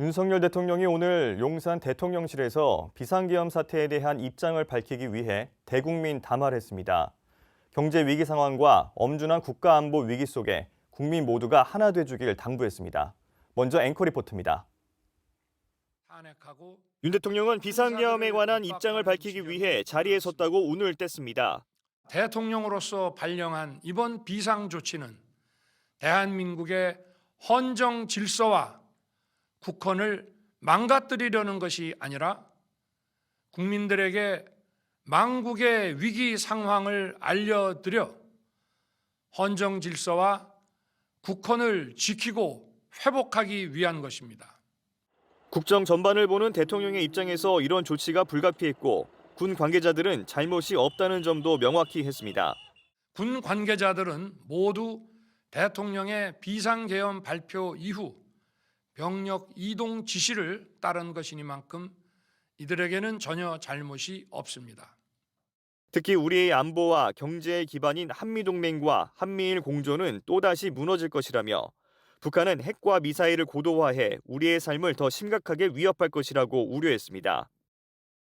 윤석열 대통령이 오늘 용산 대통령실에서 비상계엄 사태에 대한 입장을 밝히기 위해 대국민 담화를 했습니다. 경제 위기 상황과 엄중한 국가 안보 위기 속에 국민 모두가 하나 돼주길 당부했습니다. 먼저 앵커 리포트입니다. 윤 대통령은 비상계엄에 관한 입장을 밝히기 위해 자리에 섰다고 운을 뗐습니다. 대통령으로서 발령한 이번 비상 조치는 대한민국의 헌정 질서와 국헌을 망가뜨리려는 것이 아니라 국민들에게 망국의 위기 상황을 알려드려 헌정 질서와 국헌을 지키고 회복하기 위한 것입니다. 국정 전반을 보는 대통령의 입장에서 이런 조치가 불가피했고 군 관계자들은 잘못이 없다는 점도 명확히 했습니다. 군 관계자들은 모두 대통령의 비상계엄 발표 이후 병력 이동 지시를 따른 것이니만큼 이들에게는 전혀 잘못이 없습니다. 특히 우리의 안보와 경제의 기반인 한미동맹과 한미일 공조는 또다시 무너질 것이라며 북한은 핵과 미사일을 고도화해 우리의 삶을 더 심각하게 위협할 것이라고 우려했습니다.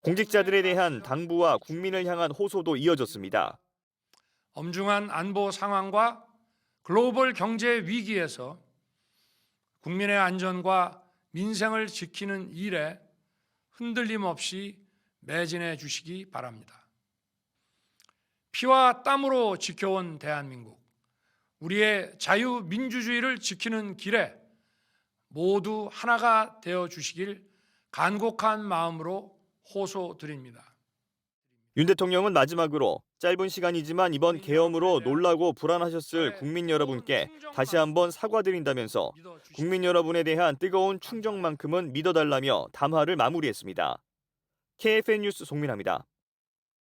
공직자들에 대한 당부와 국민을 향한 호소도 이어졌습니다. 엄중한 안보 상황과 글로벌 경제 위기에서 국민의 안전과 민생을 지키는 일에 흔들림 없이 매진해 주시기 바랍니다. 피와 땀으로 지켜온 대한민국, 우리의 자유민주주의를 지키는 길에 모두 하나가 되어 주시길 간곡한 마음으로 호소드립니다. 윤 대통령은 마지막으로 짧은 시간이지만 이번 계엄으로 놀라고 불안하셨을 국민 여러분께 다시 한번 사과드린다면서 국민 여러분에 대한 뜨거운 충정만큼은 믿어달라며 담화를 마무리했습니다. KFN 뉴스 송민아입니다.